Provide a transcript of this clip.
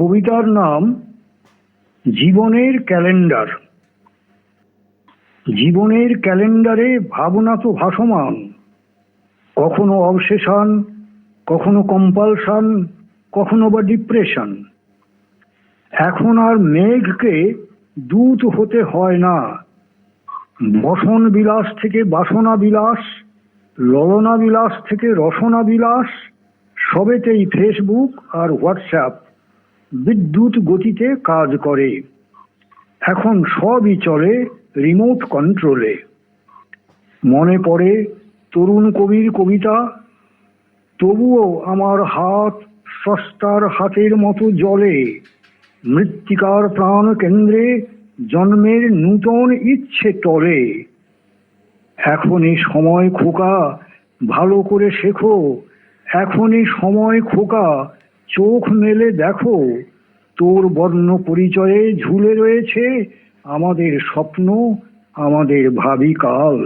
কবিতার নাম জীবনের ক্যালেন্ডার। জীবনের ক্যালেন্ডারে ভাবনা তো ভাসমান। কখনো অবসেশন, কখনো কম্পালশন, কখনো বা ডিপ্রেশন। এখন আর মেঘকে দূত হতে হয় না। বসন বিলাস থেকে বাসনা বিলাস, ললনা বিলাস থেকে রসনা বিলাস, সবেতেই ফেসবুক আর হোয়াটসঅ্যাপ বিদ্যুৎ গতিতে কাজ করে। এখন সবই চলে রিমোট কন্ট্রোলে মনে পড়ে তরুণ কবির কবিতা, তবুও আমার হাত সস্তার হাতের মতো জলে মৃত্তিকার প্রাণ কেন্দ্রে জন্মের নূতন ইচ্ছে টলে। এখনই সময় খোকা, ভালো করে শেখো। এখনই সময় খোকা চোখ মেলে দেখো তোর বর্ণ পরিচয়ে ঝুলে রয়েছে আমাদের স্বপ্ন আমাদের ভাবি কাল